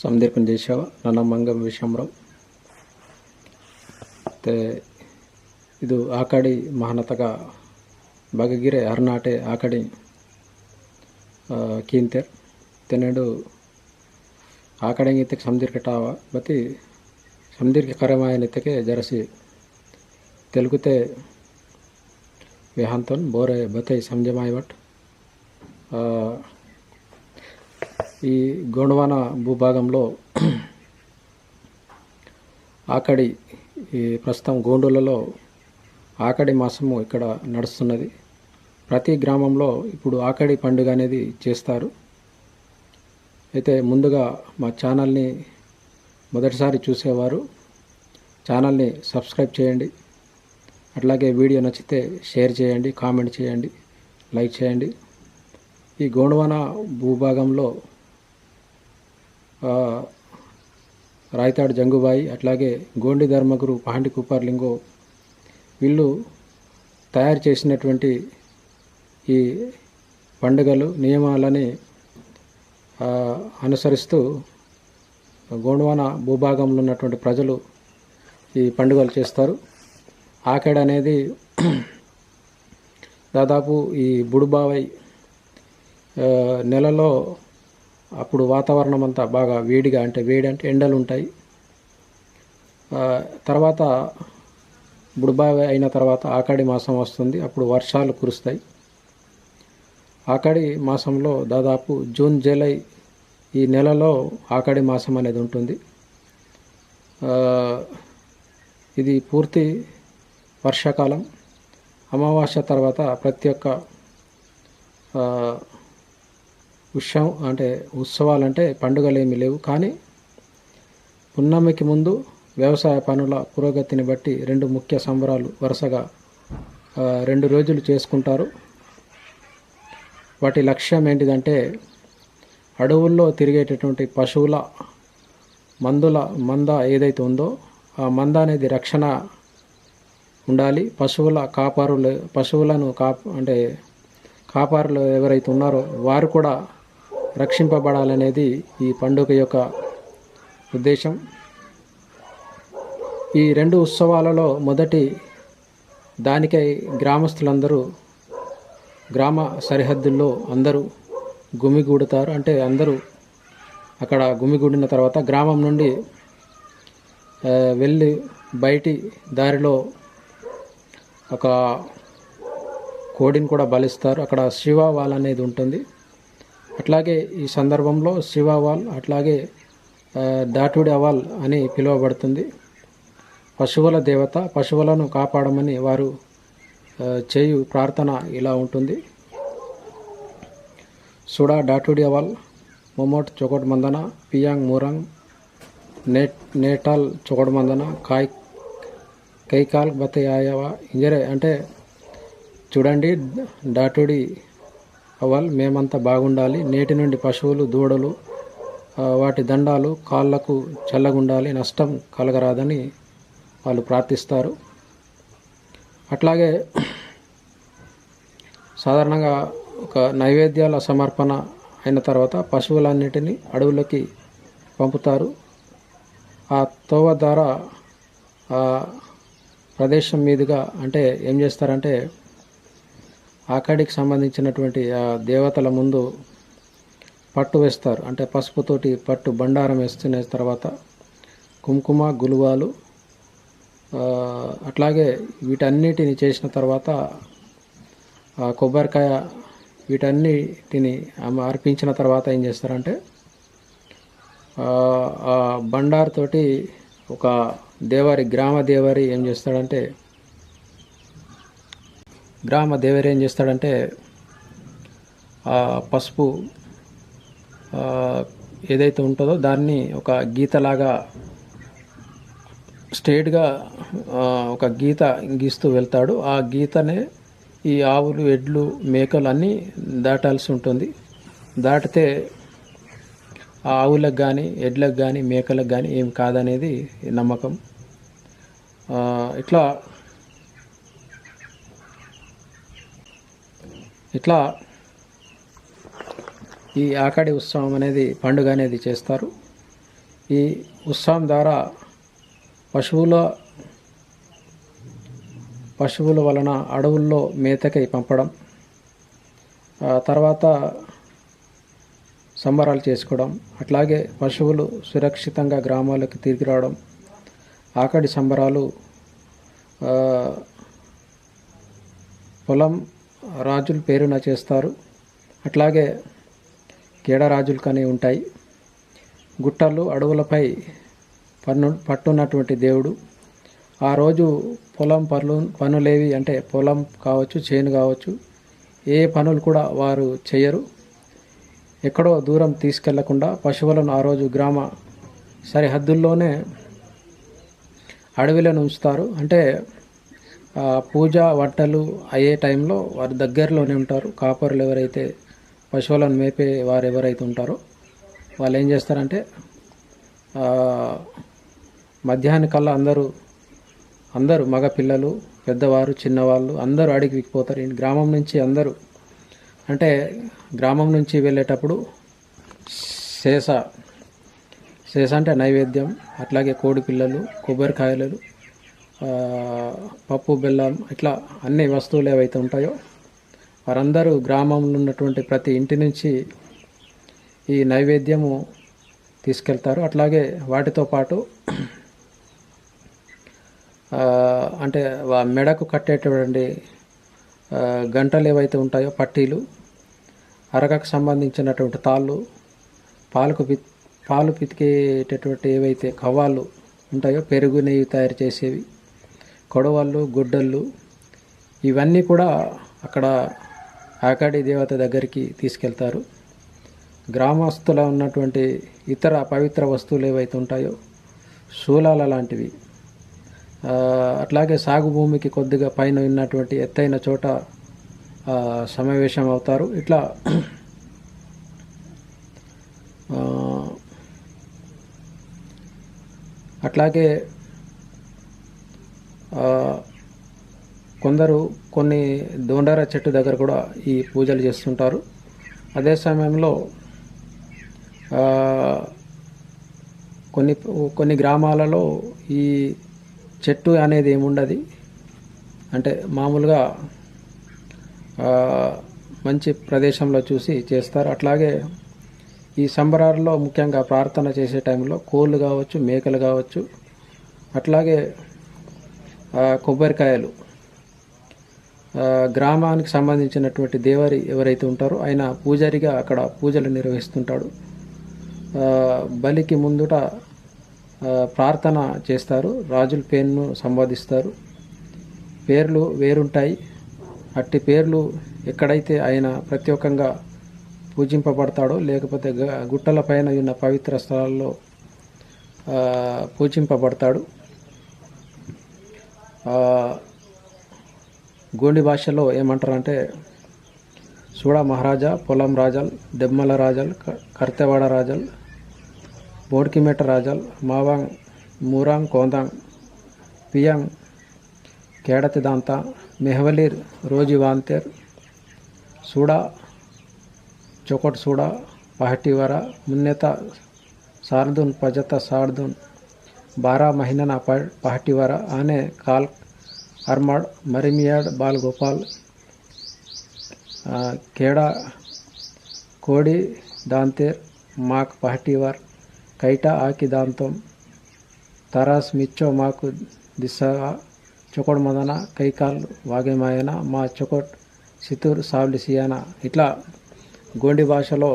ಸಮುದ್ರಕ್ಕನ ದೇಶವ ನನ್ನ ಮಂಗ ವಿಷಮರಾವ್ ಮತ್ತು ಇದು ಆ ಕಡೆ ಮಹಾನತಗ ಬಗಗಿರೆ ಹರ್ನಾಟೆ ಆ ಕಡೆ ಕೀಂತೆರ್ ತೆನೆಡು ಆ ಕಡೆ ಇತ್ತಕ್ಕೆ ಸಮುದ್ರಕ್ಕೆ ಟಾವ ಬತ್ತಿ ಸಮುದ್ರಕ್ಕೆ ಕರೆಮಾಯನ ಇತ್ತಕ್ಕೆ ಜರಸಿ తెలుగుతే విహాంతన్ బోరే బతై సంజమాయ్ వట్ ఆ, ఈ గోండవాన భూభాగంలో ఆకడి ఈ ప్రస్తుతం గోండులలో ఆకడి మాసము ఇక్కడ నడుస్తున్నది. ప్రతి గ్రామంలో ఇప్పుడు ఆకడి పండుగ అనేది చేస్తారు. అయితే ముందుగా మా ఛానల్ని మొదటిసారి చూసేవారు ఛానల్ని సబ్స్క్రైబ్ చేయండి. అట్లాగే వీడియో నచ్చితే షేర్ చేయండి కామెంట్ చేయండి లైక్ చేయండి. ఈ గోండవాన భూభాగంలో రాయతాడు జంగుబాయి అట్లాగే గోండి ధర్మగురు పాండి కుప్పర్లింగో వీళ్ళు తయారు చేసినటువంటి ఈ పండుగలు నియమాలని అనుసరిస్తూ గోండవాన భూభాగంలో ఉన్నటువంటి ప్రజలు ఈ పండుగలు చేస్తారు. ఆకేడ అనేది దాదాపు ఈ బుడుబావై నెలలో అప్పుడు వాతావరణం అంతా బాగా వేడిగా అంటే వేడి అంటే ఎండలు ఉంటాయి తర్వాత బుడుబావై అయిన తర్వాత ఆకాడి మాసం వస్తుంది. అప్పుడు వర్షాలు కురుస్తాయి. ఆకాడి మాసంలో దాదాపు జూన్ జూలై ఈ నెలలో ఆకాడి మాసం అనేది ఉంటుంది. ఇది పూర్తి వర్షాకాలం. అమావాస్య తర్వాత ప్రతి ఒక్క ఉత్సవం అంటే ఉత్సవాలు అంటే పండుగలు ఏమీ లేవు. కానీ పున్నమికి ముందు వ్యవసాయ పనుల పురోగతిని బట్టి రెండు ముఖ్య సంబరాలు వరుసగా రెండు రోజులు చేసుకుంటారు. వాటి లక్ష్యం ఏంటిదంటే అడవుల్లో తిరిగేటటువంటి పశువుల మందుల మంద ఏదైతే ఉందో ఆ మంద అనేది రక్షణ ఉండాలి. పశువుల కాపారులు పశువులను కాప్ అంటే కాపారులు ఎవరైతే ఉన్నారో వారు కూడా రక్షింపబడాలనేది ఈ పండుగ యొక్క ఉద్దేశం. ఈ రెండు ఉత్సవాలలో మొదటి దానికై గ్రామస్తులందరూ గ్రామ సరిహద్దుల్లో అందరూ గుమిగూడుతారు. అంటే అందరూ అక్కడ గుమిగూడిన తర్వాత గ్రామం నుండి వెళ్ళి బయటి దారిలో ఒక కోడిని కూడా బలిస్తారు. అక్కడ శివావాల్ అనేది ఉంటుంది. అట్లాగే ఈ సందర్భంలో శివ వాల్ అట్లాగే దాటుడి అవాల్ అని పిలువబడుతుంది. పశువుల దేవత పశువులను కాపాడమని వారు చేయు ప్రార్థన ఇలా ఉంటుంది. సుడా డాటుడి అవాల్ మొమోట్ చొకట్ మందన పియాంగ్ మూరంగ్ నేట్ నేటాల్ చొకట్ మందన కాయ్ కైకాల్ బతయాయవా ఇంజరే అంటే చూడండి డాటుడి అవ్వాలి. మేమంతా బాగుండాలి. నేటి నుండి పశువులు దూడలు వాటి దండాలు కాళ్ళకు చల్లగుండాలి. నష్టం కలగరాదని వాళ్ళు ప్రార్థిస్తారు. అట్లాగే సాధారణంగా ఒక నైవేద్యాల సమర్పణ అయిన తర్వాత పశువులన్నిటినీ అడవులకి పంపుతారు. ఆ తోవ ద్వారా ప్రదేశం మీదుగా అంటే ఏం చేస్తారంటే ఆకాడికి సంబంధించినటువంటి ఆ దేవతల ముందు పట్టు వేస్తారు. అంటే పసుపుతోటి పట్టు బండారం వేస్తున్న తర్వాత కుంకుమ గులువాలు అట్లాగే వీటన్నిటిని చేసిన తర్వాత ఆ కొబ్బరికాయ వీటన్నిటిని అర్పించిన తర్వాత ఏం చేస్తారంటే ఆ, ఆ ఒక దేవారి గ్రామ దేవారి ఏం చేస్తాడంటే గ్రామ దేవరు ఏం చేస్తాడంటే పసుపు ఏదైతే ఉంటుందో దాన్ని ఒక గీతలాగా స్ట్రేట్గా ఒక గీత గీస్తూ వెళ్తాడు. ఆ గీతనే ఈ ఆవులు ఎడ్లు మేకలు అన్నీ దాటాల్సి ఉంటుంది. దాటితే ఆ ఆవులకు కానీ ఎడ్లకు కానీ మేకలకు కానీ ఏం కాదనేది నమ్మకం. ఇట్లా ఇట్లా ఈ ఆకాడి ఉత్సవం అనేది పండుగ అనేది చేస్తారు. ఈ ఉత్సవం ద్వారా పశువుల పశువుల వలన అడవుల్లో మేతకై పంపడం తర్వాత సంబరాలు చేసుకోవడం అట్లాగే పశువులు సురక్షితంగా గ్రామాలకు తిరిగి రావడం ఆకడి సంబరాలు పొలం రాజుల పేరున చేస్తారు. అట్లాగే కేడరాజులు కానీ ఉంటాయి. గుట్టలు అడవులపై పన్ను పట్టున్నటువంటి దేవుడు. ఆ రోజు పొలం పనులు పనులేవి అంటే పొలం కావచ్చు చేను కావచ్చు ఏ పనులు కూడా వారు చేయరు. ఎక్కడో దూరం తీసుకెళ్ళకుండా పశువులను ఆ రోజు గ్రామ సరిహద్దుల్లోనే అడవిలను ఉంచుతారు. అంటే పూజ వంటలు అయ్యే టైంలో వారి దగ్గరలోనే ఉంటారు. కాపరులు ఎవరైతే పశువులను మేపే వారు ఎవరైతే ఉంటారో వాళ్ళు ఏం చేస్తారంటే ఆ, కల్లా అందరూ అందరూ మగ పిల్లలు పెద్దవారు చిన్నవాళ్ళు అందరూ అడిగి విక్కిపోతారు. ఈ గ్రామం నుంచి అందరూ అంటే గ్రామం నుంచి వెళ్ళేటప్పుడు శేష శేష అంటే నైవేద్యం అట్లాగే కోడి పిల్లలు కొబ్బరికాయలు పప్పు బెల్లం ఇట్లా అన్ని వస్తువులు ఏవైతే ఉంటాయో వారందరూ గ్రామంలో ఉన్నటువంటి ప్రతి ఇంటి నుంచి ఈ నైవేద్యము తీసుకెళ్తారు. అట్లాగే వాటితో పాటు అంటే మెడకు కట్టేటువంటి గంటలు ఏవైతే ఉంటాయో పట్టీలు అరగకు సంబంధించినటువంటి తాళ్ళు పాలకు పి పాలు పితికేటటువంటి ఏవైతే కవ్వాలు ఉంటాయో పెరుగు నెయ్యి తయారు చేసేవి కొడవళ్ళు గుడ్డళ్ళు ఇవన్నీ కూడా అక్కడ ఆకాడి దేవత దగ్గరికి తీసుకెళ్తారు. గ్రామస్తుల ఉన్నటువంటి ఇతర పవిత్ర వస్తువులు ఏవైతే ఉంటాయో శూలాల లాంటివి. అట్లాగే సాగు భూమికి కొద్దిగా పైన ఉన్నటువంటి ఎత్తైన చోట సమావేశం అవుతారు. ఇట్లా అట్లాగే కొందరు కొన్ని దోండార చెట్టు దగ్గర కూడా ఈ పూజలు చేస్తుంటారు. అదే సమయంలో కొన్ని కొన్ని గ్రామాలలో ఈ చెట్టు అనేది ఏముండదు. అంటే మామూలుగా మంచి ప్రదేశంలో చూసి చేస్తారు. అట్లాగే ఈ సంబరాల్లో ముఖ్యంగా ప్రార్థన చేసే టైంలో కోళ్ళు కావచ్చు మేకలు కావచ్చు అట్లాగే కొబ్బరికాయలు. గ్రామానికి సంబంధించినటువంటి దేవరి ఎవరైతే ఉంటారో ఆయన పూజారిగా అక్కడ పూజలు నిర్వహిస్తుంటాడు. బలికి ముందుట ప్రార్థన చేస్తారు. రాజుల పేరును సంబోధిస్తారు. పేర్లు వేరుంటాయి. అట్టి పేర్లు ఎక్కడైతే ఆయన ప్రత్యేకంగా పూజింపబడతాడో లేకపోతే గ- గుట్టల పైన ఉన్న పవిత్ర స్థలాల్లో పూజింపబడతాడు. గోండి భాషలో ఏమంటారంటే సూడ మహారాజా పొలం రాజల్ దెమ్మల రాజల్ కర్తెవాడ రాజల్ బోడ్కిమెట రాజల్ మావాంగ్ మూరాంగ్ కోందాంగ్ పియాంగ్ కేడతి దాంత మెహవలీర్ రోజి వాంతేర్ సూడా చొకట్ సూడా పహటివర మున్నెత సార్దున్ పజత సార్దున్ బారా మహినన ప- పహటివర ఆనే కాల్ అర్మాడ్ మరిమియాడ్ బాల్ గోపాల్ కేడా కోడి దాంతేర్ మాక్ పహటివర్ కైటా ఆకి దాంతం తరాస్ మిచ్చో మాకు దిశగా చొకోడ్ మదన కైకాల్ వాగేమాయన మా చొకోట్ సితూర్ సాబ్లి సియాన ఇట్లా గోండి భాషలో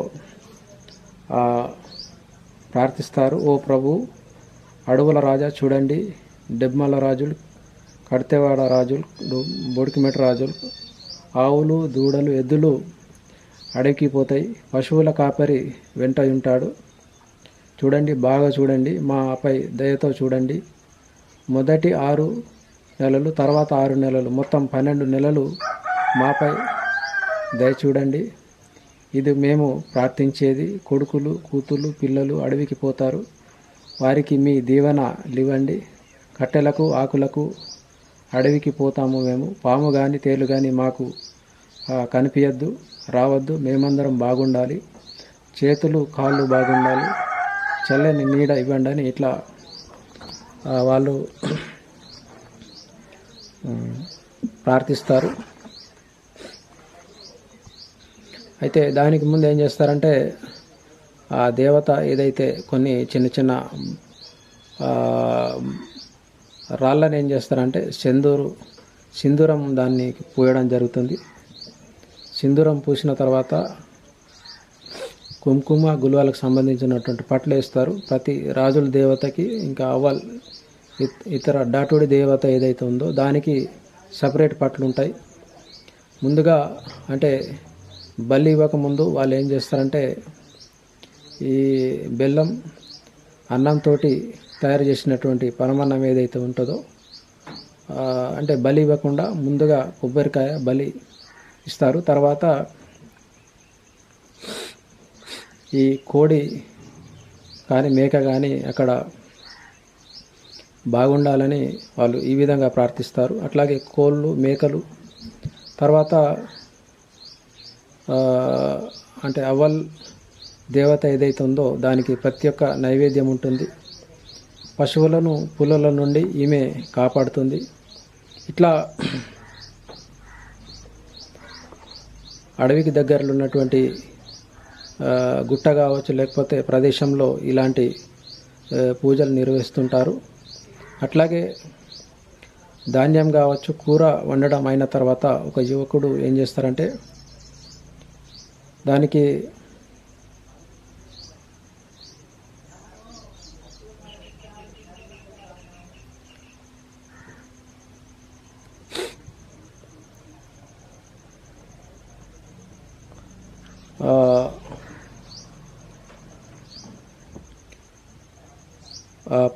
ప్రార్థిస్తారు ఓ ప్రభు అడవుల రాజా చూడండి డెబ్మల రాజులు కడితేవాడ రాజులు బొడికిమెట రాజులు ఆవులు దూడలు ఎద్దులు అడవికి పశువుల కాపరి వెంట ఉంటాడు. చూడండి బాగా చూడండి మాపై దయతో చూడండి. మొదటి ఆరు నెలలు తర్వాత ఆరు నెలలు మొత్తం పన్నెండు నెలలు మాపై దయ చూడండి. ఇది మేము ప్రార్థించేది కొడుకులు కూతుళ్ళు పిల్లలు అడవికి పోతారు. వారికి మీ దీవెన లివ్వండి. కట్టెలకు ఆకులకు అడవికి పోతాము మేము. పాము కానీ తేలు కానీ మాకు కనిపించద్దు రావద్దు. మేమందరం బాగుండాలి. చేతులు కాళ్ళు బాగుండాలి. చల్లని నీడ ఇవ్వండి అని ఇట్లా వాళ్ళు ప్రార్థిస్తారు. అయితే దానికి ముందు ఏం చేస్తారంటే ఆ దేవత ఏదైతే కొన్ని చిన్న చిన్న రాళ్ళని ఏం చేస్తారంటే సింధూరు సింధూరం దాన్ని పూయడం జరుగుతుంది. సింధూరం పూసిన తర్వాత కుంకుమ గులువలకు సంబంధించినటువంటి పట్లు వేస్తారు. ప్రతి రాజుల దేవతకి ఇంకా అవ్వల్ ఇతర డాటుడి దేవత ఏదైతే ఉందో దానికి సపరేట్ పట్లు ఉంటాయి. ముందుగా అంటే బలి ఇవ్వకముందు వాళ్ళు ఏం చేస్తారంటే ఈ బెల్లం అన్నంతో తయారు చేసినటువంటి పరమాన్నం ఏదైతే ఉంటుందో అంటే బలి ఇవ్వకుండా ముందుగా కొబ్బరికాయ బలి ఇస్తారు. తర్వాత ఈ కోడి కానీ మేక కానీ అక్కడ బాగుండాలని వాళ్ళు ఈ విధంగా ప్రార్థిస్తారు. అట్లాగే కోళ్ళు మేకలు తర్వాత అంటే అవల్ దేవత ఏదైతే ఉందో దానికి ప్రతి ఒక్క నైవేద్యం ఉంటుంది. పశువులను పులుల నుండి ఈమె కాపాడుతుంది. ఇట్లా అడవికి దగ్గరలో ఉన్నటువంటి గుట్ట కావచ్చు లేకపోతే ప్రదేశంలో ఇలాంటి పూజలు నిర్వహిస్తుంటారు. అట్లాగే ధాన్యం కావచ్చు కూర వండడం అయిన తర్వాత ఒక యువకుడు ఏం చేస్తారంటే దానికి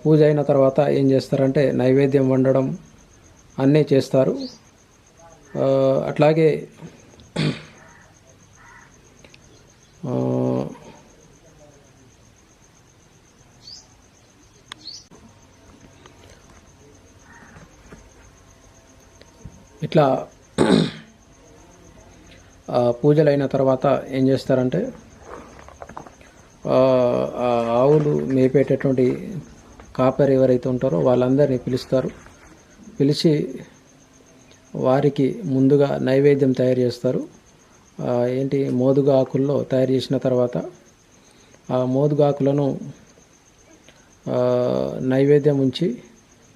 పూజ అయిన తర్వాత ఏం చేస్తారంటే నైవేద్యం వండడం అన్నీ చేస్తారు. అట్లాగే ఇట్లా పూజలు అయిన తర్వాత ఏం చేస్తారంటే ఆవులు మేపేటటువంటి కాపర్ ఎవరైతే ఉంటారో వాళ్ళందరినీ పిలుస్తారు. పిలిచి వారికి ముందుగా నైవేద్యం తయారు చేస్తారు. ఏంటి? మోదుగా ఆకుల్లో తయారు చేసిన తర్వాత ఆ మోదుగా ఆకులను నైవేద్యం ఉంచి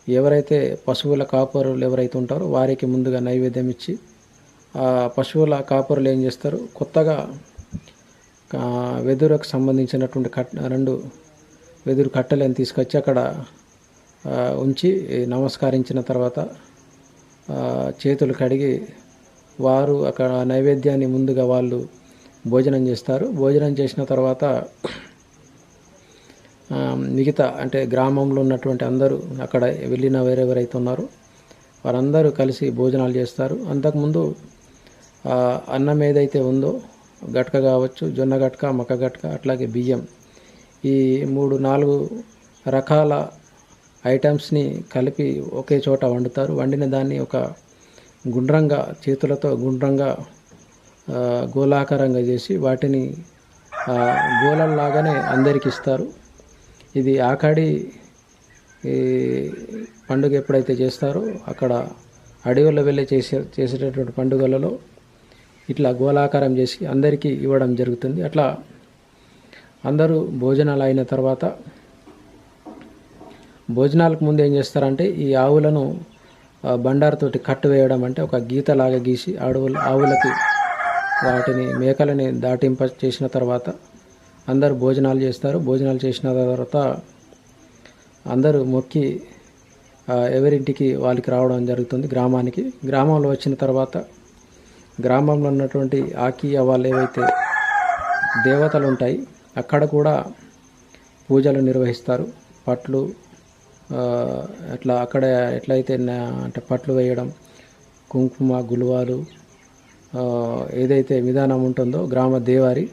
ఎవరైతే పశువుల కాపరులు ఎవరైతే ఉంటారో వారికి ముందుగా నైవేద్యం ఇచ్చి ఆ పశువుల కాపరులు ఏం చేస్తారు? కొత్తగా వెదురుకు సంబంధించినటువంటి కట్ రెండు వెదురు కట్టెలను తీసుకొచ్చి అక్కడ ఉంచి నమస్కరించిన తర్వాత చేతులు కడిగి వారు అక్కడ నైవేద్యాన్ని ముందుగా వాళ్ళు భోజనం చేస్తారు. భోజనం చేసిన తర్వాత మిగతా అంటే గ్రామంలో ఉన్నటువంటి అందరూ అక్కడ వెళ్ళిన వేరెవరైతే ఉన్నారో వారందరూ కలిసి భోజనాలు చేస్తారు. అంతకుముందు అన్నం ఏదైతే ఉందో గట్క కావచ్చు జొన్న గట్క మక్క గట్క అట్లాగే బియ్యం ఈ మూడు నాలుగు రకాల ఐటమ్స్ని కలిపి ఒకే చోట వండుతారు. వండిన దాన్ని ఒక గుండ్రంగా చేతులతో గుండ్రంగా గోళాకారంగా చేసి వాటిని ఆ, గోళంలాగానే అందరికి ఇస్తారు. ఇది ఆకాడి ఈ పండుగ ఎప్పుడైతే చేస్తారో అక్కడ అడవుల్లో వెళ్ళి చేసే చేసేటటువంటి పండుగలలో ఇట్లా గోళాకారం చేసి అందరికీ ఇవ్వడం జరుగుతుంది. అట్లా అందరూ భోజనాలు అయిన తర్వాత భోజనాలకు ముందు ఏం చేస్తారంటే ఈ ఆవులను బండారుతోటి కట్టు వేయడం అంటే ఒక గీతలాగా గీసి అడవులు ఆవులకి వాటిని మేకలని దాటింప చేసిన తర్వాత అందరూ భోజనాలు చేస్తారు. భోజనాలు చేసిన తర్వాత అందరూ మొక్కి ఎవరింటికి వాళ్ళకి రావడం జరుగుతుంది గ్రామానికి. గ్రామంలో వచ్చిన తర్వాత గ్రామంలో ఉన్నటువంటి ఆకీయ వాళ్ళు ఏవైతే దేవతలు ఉంటాయి అక్కడ కూడా పూజలు నిర్వహిస్తారు. పట్లు అట్లా అక్కడ ఎట్లయితే అంటే పట్లు వేయడం కుంకుమ గులువాలు ఏదైతే విధానం ఉంటుందో గ్రామ దేవారి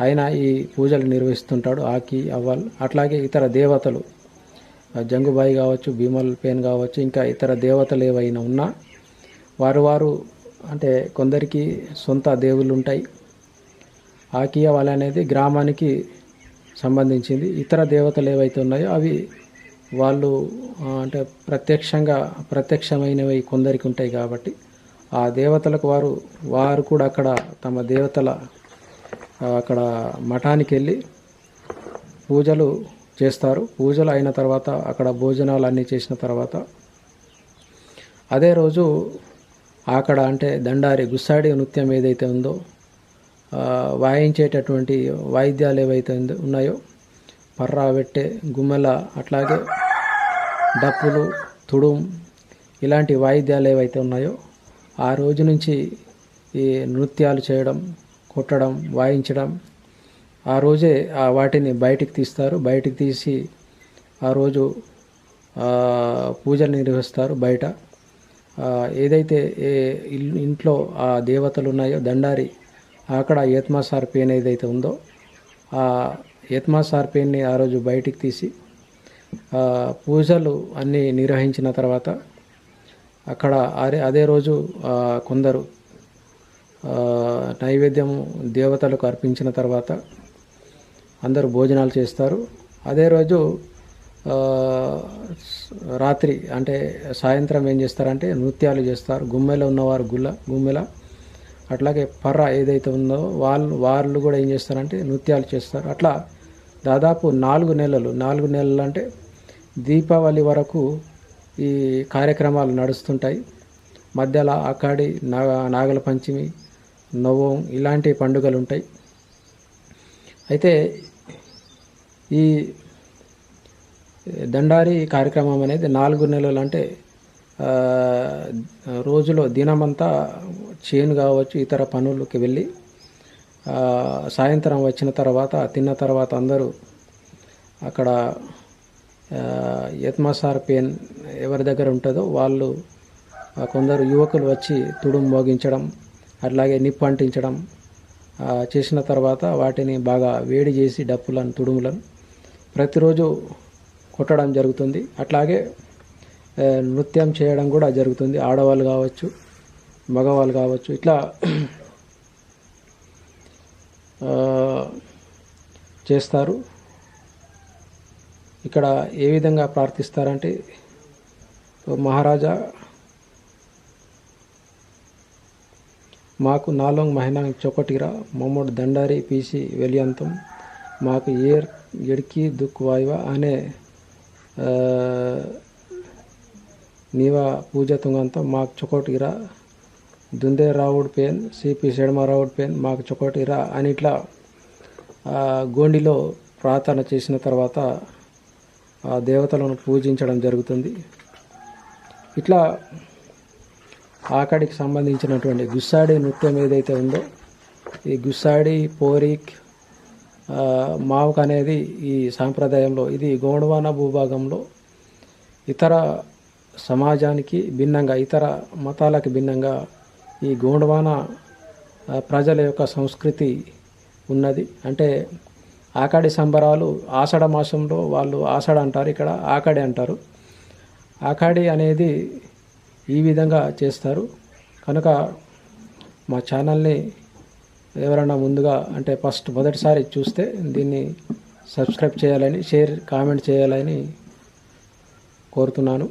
ఆయన ఈ పూజలు నిర్వహిస్తుంటాడు ఆకి అవ్వల్ అట్లాగే ఇతర దేవతలు జంగుబాయి కావచ్చు భీమల్ పేన్ కావచ్చు ఇంకా ఇతర దేవతలు ఏవైనా ఉన్నా వారు వారు అంటే కొందరికి సొంత దేవుళ్ళు ఉంటాయి. ఆకియా వల అనేది గ్రామానికి సంబంధించింది. ఇతర దేవతలు ఏవైతే ఉన్నాయో అవి వాళ్ళు అంటే ప్రత్యక్షంగా ప్రత్యక్షమైనవి కొందరికి ఉంటాయి కాబట్టి ఆ దేవతలకు వారు వారు కూడా అక్కడ తమ దేవతల అక్కడ మఠానికి వెళ్ళి పూజలు చేస్తారు. పూజలు అయిన తర్వాత అక్కడ భోజనాలు అన్నీ చేసిన తర్వాత అదే రోజు అక్కడ అంటే దండారి గుస్సాడి నృత్యం ఏదైతే ఉందో వాయించేటటువంటి వాయిద్యాలు ఏవైతే ఉన్నాయో పర్రా వెట్టె గుమ్మెల అట్లాగే డప్పులు తుడుం ఇలాంటి వాయిద్యాలు ఏవైతే ఉన్నాయో ఆ రోజు నుంచి ఈ నృత్యాలు చేయడం కొట్టడం వాయించడం ఆ రోజే ఆ వాటిని బయటికి తీస్తారు. బయటికి తీసి ఆ రోజు పూజలు నిర్వహిస్తారు బయట. ఏదైతే ఏ ఇంట్లో ఆ దేవతలు ఉన్నాయో దండారి అక్కడ ఏత్మాసార్ పెయిన్ ఏదైతే ఉందో ఆ ఏత్మాసార్ పేన్ని ఆ రోజు బయటికి తీసి పూజలు అన్నీ నిర్వహించిన తర్వాత అక్కడ అదే అదే రోజు కొందరు నైవేద్యం నైవేద్యము దేవతలకు అర్పించిన తర్వాత అందరూ భోజనాలు చేస్తారు. అదే రోజు రాత్రి అంటే సాయంత్రం ఏం చేస్తారంటే నృత్యాలు చేస్తారు. గుమ్మెలో ఉన్నవారు గుల్ల గుమ్మెల అట్లాగే పర్ర ఏదైతే ఉందో వాళ్ళు వాళ్ళు కూడా ఏం చేస్తారంటే నృత్యాలు చేస్తారు. అట్లా దాదాపు నాలుగు నెలలు నాలుగు నెలలు అంటే దీపావళి వరకు ఈ కార్యక్రమాలు నడుస్తుంటాయి. మధ్యలో అక్కడి నాగ నాగల పంచమి నవం ఇలాంటి పండుగలు ఉంటాయి. అయితే ఈ దండారి కార్యక్రమం అనేది నాలుగు నెలలు అంటే రోజులో దినమంతా చేను కావచ్చు ఇతర పనులకి వెళ్ళి సాయంత్రం వచ్చిన తర్వాత తిన్న తర్వాత అందరూ అక్కడ యత్మసార్ పెయిన్ ఎవరి దగ్గర ఉంటుందో వాళ్ళు కొందరు యువకులు వచ్చి తుడుము మోగించడం అట్లాగే నిప్పు అంటించడం చేసిన తర్వాత వాటిని బాగా వేడి చేసి డప్పులను తుడుములను ప్రతిరోజు కొట్టడం జరుగుతుంది. అట్లాగే నృత్యం చేయడం కూడా జరుగుతుంది. ఆడవాళ్ళు కావచ్చు మగవాళ్ళు కావచ్చు ఇట్లా చేస్తారు. ఇక్కడ ఏ విధంగా ప్రార్థిస్తారంటే మహారాజా మాకు నాలోంగ్ మహినాంగ్ చొక్కటిరా మమ్మడు దండారి పీసి వెలియంతం మాకు ఏర్ ఎడికి దుక్ వాయువ అనే ఆ, నీవా పూజ తుంగంతం మాకు చొకోటిరా దుందే రావుడ్ పేన్ సిపి షడమారావుడ్ పేన్ మాకు చొకోటిరా అని ఇట్లా గోండిలో ప్రార్థన చేసిన తర్వాత ఆ దేవతలను పూజించడం జరుగుతుంది. ఇట్లా ఆకడికి సంబంధించినటువంటి గుస్సాడి నృత్యం ఏదైతే ఉందో ఈ గుస్సాడి పోరిక్ ఆ, మావుక్ అనేది ఈ సాంప్రదాయంలో ఇది గోండవాన భూభాగంలో ఇతర సమాజానికి భిన్నంగా ఇతర మతాలకు భిన్నంగా ఈ గోండవాన ప్రజల యొక్క సంస్కృతి ఉన్నది. అంటే ఆకాడి సంబరాలు ఆషాఢ మాసంలో వాళ్ళు ఆషాఢ అంటారు ఇక్కడ ఆకాడి అంటారు. ఆకాడి అనేది ఈ విధంగా చేస్తారు. కనుక మా ఛానల్ని ఎవరైనా ముందుగా అంటే ఫస్ట్ మొదటిసారి చూస్తే దీన్ని సబ్స్క్రైబ్ చేయాలని షేర్ కామెంట్ చేయాలని కోరుతున్నాను.